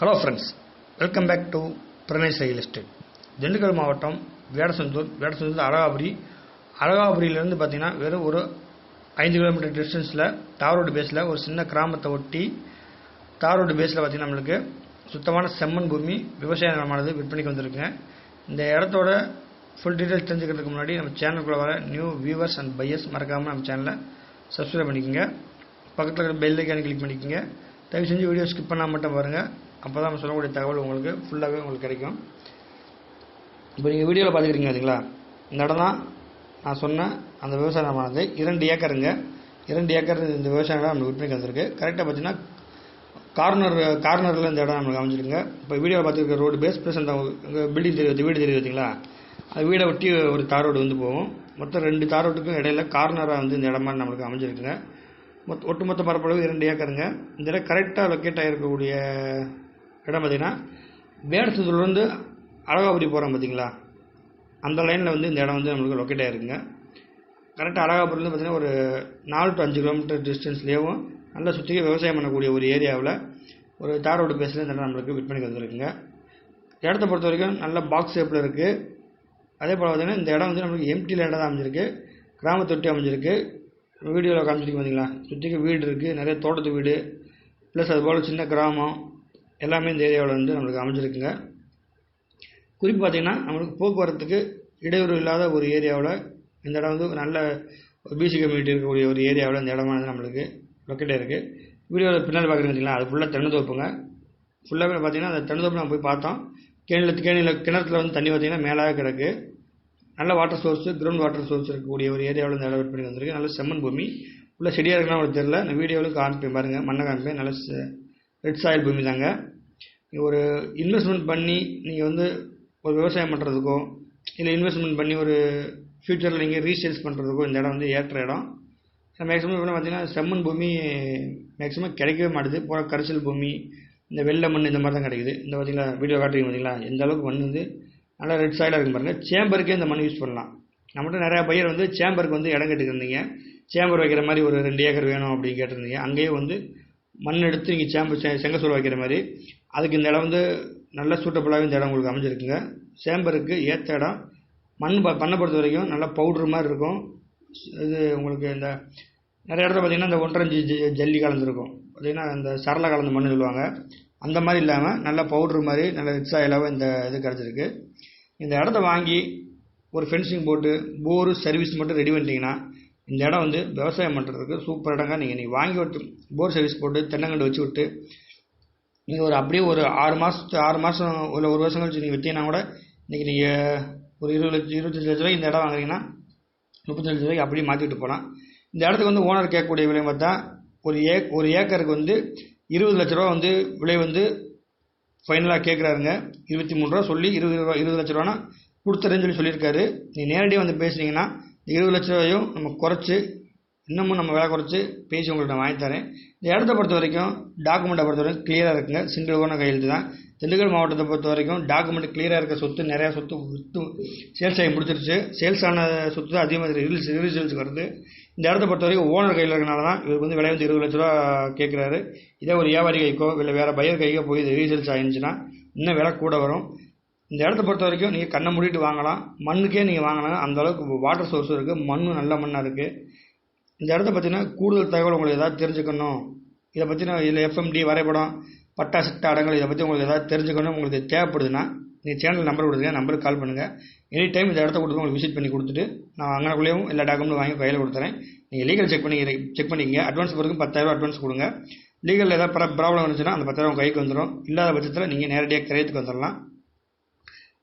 Hello friends welcome back to Pranesh real estate Dindigul மாவட்டம் வேடசந்தூர் வேடசந்தூர் அழகாபுரி. அழகாபுரியிலேருந்து பார்த்தீங்கன்னா வெறும் ஒரு ஐந்து கிலோமீட்டர் டிஸ்டன்ஸில் தார் ரோடு பேஸில் ஒரு சின்ன கிராமத்தை ஒட்டி தார் ரோடு பேஸில் பார்த்தீங்கன்னா நம்மளுக்கு சுத்தமான செம்மண் பூமி விவசாய நிலமானது விற்பனைக்கு வந்திருக்குங்க இந்த இடத்தோட ஃபுல் டீட்டெயில்ஸ் தெரிஞ்சுக்கிறதுக்கு முன்னாடி நம்ம சேனலுக்குள்ள வர நியூ வியூவர்ஸ் அண்ட் பையர்ஸ் மறக்காமல் நம்ம சேனலை சப்ஸ்கிரைப் பண்ணிக்கோங்க. பக்கத்தில் இருக்கிற பெல் ஐக்கானு கிளிக் பண்ணிக்கோங்க. தயவு செஞ்சு வீடியோ ஸ்கிப் பண்ணால் மட்டும் பாருங்கள் அப்போ தான் நம்ம சொல்லக்கூடிய தகவல் உங்களுக்கு ஃபுல்லாகவே உங்களுக்கு கிடைக்கும். இப்போ நீங்கள் வீடியோவில் பார்த்துக்கிறீங்க பார்த்தீங்களா இந்த இடம் தான் நான் சொன்ன அந்த விவசாய நிலமானது இரண்டு ஏக்கருங்க. இரண்டு ஏக்கர் இந்த விவசாய நிலம் நம்மளுக்கு விற்பனைக்கு வந்திருக்கு. கரெக்டாக பார்த்தீங்கன்னா கார்னர் கார்னரில் இந்த இடம் நம்மளுக்கு அமைஞ்சிருங்க இப்போ வீடியோவில் பார்த்துருக்க ரோடு பேஸ் ப்ளஸ் அந்த பில்டிங் தெரியுது வீடு தெரியுது பார்த்தீங்களா அது வீடை ஒட்டி ஒரு தார் ரோடு வந்து போகும். மொத்தம் ரெண்டு தார் ரோட்டுக்கும் இடையில கார்னராக வந்து இந்த இடமா நம்மளுக்கு அமைஞ்சிருக்குங்க. மொத்த ஒட்டுமொத்த பரப்பளவு இரண்டு ஏக்கருங்க. இந்த இடம் கரெக்டாக லொக்கேட் ஆகிருக்கக்கூடிய இடம் பார்த்தீங்கன்னா வேடசத்தூர்லேருந்து அழகாபுரி போகிறோம் பார்த்தீங்களா? அந்த லைனில் வந்து இந்த இடம் வந்து நம்மளுக்கு லொக்கேட் ஆகிருக்குங்க கரெக்டாக அழகாபுரிலேருந்து பார்த்தீங்கன்னா ஒரு நாலு டு அஞ்சு கிலோமீட்டர் டிஸ்டன்ஸ்லேயும் நல்லா சுற்றி விவசாயம் பண்ணக்கூடிய ஒரு ஏரியாவில் ஒரு தார் ரோடு பேஸில் இந்த இடம் நம்மளுக்கு விற்பனைக்கு வந்துருக்குங்க இடத்த பொறுத்த வரைக்கும் நல்ல பாக்ஸ் ஷேப்பில் இருக்குது அதே போல் பார்த்தீங்கன்னா இந்த இடம் வந்து நம்மளுக்கு எம்டி லேண்டாக தான் அமைஞ்சிருக்கு. கிராமத்தொட்டி அமைஞ்சிருக்கு. வீடியோவில் காமிச்சிருக்கு பார்த்தீங்களா? சுற்றிக்கு வீடு இருக்குது நிறைய தோட்டத்து வீடு. ப்ளஸ் அதுபோல் சின்ன கிராமம். எல்லாமே இந்த ஏரியாவில் வந்து நம்மளுக்கு அமைஞ்சிருக்குங்க. குறிப்பு பார்த்தீங்கன்னா நம்மளுக்கு போக்குவரத்துக்கு இடையூறு இல்லாத ஒரு ஏரியாவில் இந்த இடம் வந்து நல்ல பிசி கம்யூனிட்டி இருக்கக்கூடிய ஒரு ஏரியாவில் இந்த இடமானது நம்மளுக்கு லொக்கேட் இருக்குது வீடியோவில் பின்னால் பார்க்குறீங்க பார்த்தீங்களா? அது ஃபுல்லாக தென்னந்தோப்புங்க ஃபுல்லாகவே பார்த்தீங்கன்னா அந்த தென்னந்தோப்பு நம்ம போய் பார்த்தோம். கேணியில் கேணியில் கிணத்துல வந்து தண்ணி பார்த்தீங்கன்னா மேலாக கிடக்கு. நல்ல water source ground water source இருக்கக்கூடிய ஒரு ஏரியாவில் இந்த இடம் விற்பனை வந்திருக்கு. நல்ல செம்மன் பூமி. உள்ள செடியாக இருக்குன்னா உங்களுக்கு தெரியல. நான் வீடியோவில் காமிப்பேன் பாருங்கள் மண்ணை காமிப்பேன். நல்ல ரெட் சாயில் பூமி தாங்க. நீங்கள் ஒரு இன்வெஸ்ட்மெண்ட் பண்ணி நீங்கள் வந்து ஒரு விவசாயம் பண்ணுறதுக்கோ இல்லை இன்வெஸ்ட்மெண்ட் பண்ணி ஒரு ஃப்யூச்சரில் நீங்கள் ரீசேல்ஸ் பண்ணுறதுக்கோ இந்த இடம் வந்து ஏற்ற இடம். மேக்ஸிமம் இப்போ பார்த்தீங்கன்னா செம்மண் பூமி மேக்ஸிமம் கிடைக்கவே மாட்டுது. போகிற கரிசல் பூமி இந்த வெள்ளை மண் இந்த மாதிரி தான் கிடைக்குது. இந்த பார்த்தீங்களா வீடியோ காட்டுறீங்க பார்த்தீங்களா எந்த அளவுக்கு மண் வந்து நல்லா ரெட் சாயிலாக இருக்கும் பாருங்கள் சேம்பருக்கே இந்த மண் யூஸ் பண்ணலாம். நம்மகிட்ட நிறையா பையர் வந்து சேம்பருக்கு வந்து இடம் கேட்டுருந்தீங்க சேம்பர் வைக்கிற மாதிரி ஒரு ரெண்டு ஏக்கர் வேணும் அப்படின்னு கேட்டிருந்தீங்க. அங்கேயே வந்து மண் எடுத்து நீங்கள் சேம்பர் செங்கசூர் வைக்கிற மாதிரி அதுக்கு இந்த இடம் வந்து நல்ல சூட்டபுளாகவே இந்த இடம் உங்களுக்கு அமைஞ்சிருக்குங்க. சேம்பருக்கு ஏற்ற இடம் மண் ப பண்ணை பொறுத்த வரைக்கும் நல்லா பவுட்ரு மாதிரி இருக்கும். இது உங்களுக்கு இந்த நிறைய இடத்துல பார்த்தீங்கன்னா இந்த ஒன்றரை இன்ச்சு ஜல்லி கலந்துருக்கும். பார்த்தீங்கன்னா இந்த சரளை கலந்த மண் சொல்லுவாங்க. அந்த மாதிரி இல்லாமல் நல்ல பவுட்ரு மாதிரி நல்ல ரிச் ஆயிலாகவும் இந்த இது கிடச்சிருக்கு. இந்த இடத்த வாங்கி ஒரு ஃபென்சிங் போட்டு போரு சர்வீஸ் மட்டும் ரெடி பண்ணிட்டீங்கன்னா இந்த இடம் வந்து விவசாயம் பண்ணுறதுக்கு சூப்பர் இடங்க. நீங்கள் நீங்கள் வாங்கி விட்டு போர் சர்வீஸ் போட்டு தென்னங்கண்டு வச்சு விட்டு நீங்கள் ஒரு அப்படியே ஒரு ஆறு மாதத்து ஆறு மாதம் இல்லை ஒரு வருஷம் கழிச்சு நீங்கள் விற்றீங்கன்னா கூட இன்றைக்கி நீங்கள் ஒரு இருபது லட்சம் இருபத்தஞ்சி லட்ச ரூபாய்க்கு இந்த இடம் வாங்குறீங்கன்னா முப்பத்தஞ்சு ரூபாய்க்கு அப்படியே மாற்றிட்டு போகலாம் இந்த இடத்துக்கு வந்து ஓனர் கேட்கக்கூடிய விலை பார்த்தா ஒரு ஏ ஒரு ஏக்கருக்கு வந்து இருபது லட்ச ரூபா வந்து விலை வந்து ஃபைனலாக கேட்குறாருங்க இருபத்தி மூணு ரூபா சொல்லி இருபது ரூபா இருபது லட்ச ரூபானா கொடுத்துறேன்னு சொல்லி சொல்லியிருக்காரு. நீ நேரடியாக வந்து பேசுனீங்கன்னா இருபது லட்ச ரூபாயும் நம்ம குறைச்சி இன்னமும் நம்ம விலை குறைச்சி பேசி உங்களுக்கு நான் வாங்கித் தரேன். இந்த இடத்த பொறுத்த வரைக்கும் டாக்குமெண்ட்டை பொறுத்த வரைக்கும் கிளியராக இருக்குங்க. சிங்கிள் ஓனர் கையெழுத்து தான். திண்டுக்கல் மாவட்டத்தை பொறுத்த வரைக்கும் டாக்குமெண்ட் கிளியராக இருக்க சொத்து நிறையா சொத்து விற்று சேல்ஸ் ஆகி முடிச்சிருச்சு சேல்ஸ் ஆன சொத்து தான் அதிகமாக ரீல்ஸ் ரீசேல்ஸ் வருது. இந்த இடத்த பொறுத்த வரைக்கும் ஓனர் கையில் இருக்கனால தான் இவருக்கு வந்து விலை வந்து இருபது லட்ச ரூபா கேட்குறாரு இதே ஒரு வியாபாரி கைக்கோ இல்லை வேறு பையர் கைக்கோ போய் இது ரீசேல்ஸ் ஆயிருந்துச்சுன்னா இன்னும் விலை கூட வரும். இந்த இடத்த பொறுத்த வரைக்கும் நீங்கள் கண்ணை மூடிட்டு வாங்கலாம். மண்ணுக்கே நீங்கள் வாங்கலாம். அந்த அளவுக்கு வாட்டர் சோர்ஸ் இருக்குது மண்ணும் நல்ல மண்ணாக இருக்குது இந்த இடத்த பற்றின கூடுதல் தகவல் உங்களுக்கு ஏதாவது தெரிஞ்சுக்கணும். இதை பற்றின இதில் எஃப்எம்டி வரைபடம் பட்டா சிட்டா அடங்கல் இதை பற்றி உங்களுக்கு ஏதாவது தெரிஞ்சுக்கணும் உங்களுக்கு தேவைப்படுதுன்னா நீங்கள் சேனல் நம்பர் கொடுத்துருங்க. நம்பருக்கு கால் பண்ணுங்கள் எனி டைம் இந்த இடத்த கொடுத்து உங்களுக்கு விசிட் பண்ணி கொடுத்துட்டு நான் அங்கனக்குள்ளேயும் எல்லா டாக்குமெண்ட்டும் வாங்கி கையில் கொடுத்துறேன். நீங்கள் லீகல் செக் பண்ணி செக் பண்ணிக்கங்க. அட்வான்ஸ் பிறகு பத்தாயிரம் அட்வான்ஸ் கொடுங்க. லீகல் ஏதாவது ப்ராப்ளம் இருந்துச்சுன்னா அந்த பத்தாயிரம் கைக்கு வந்துடும் இல்லாத பட்சத்தில் நீங்கள் நேரடியாக கிரயத்துக்கு வந்துடலாம்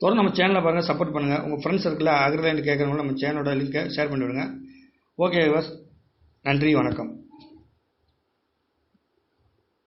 தொடர்ந்து நம்ம சேனலை பாருங்கள் சப்போர்ட் பண்ணுங்கள் உங்கள் ஃப்ரெண்ட்ஸ் சர்க்கிளில் அக்ரிலேண்ட் கேட்குறவங்களும் நம்ம சேனலோட லிங்க்கை ஷேர் பண்ணிவிடுங்க. ஓகே பஸ் நன்றி வணக்கம்.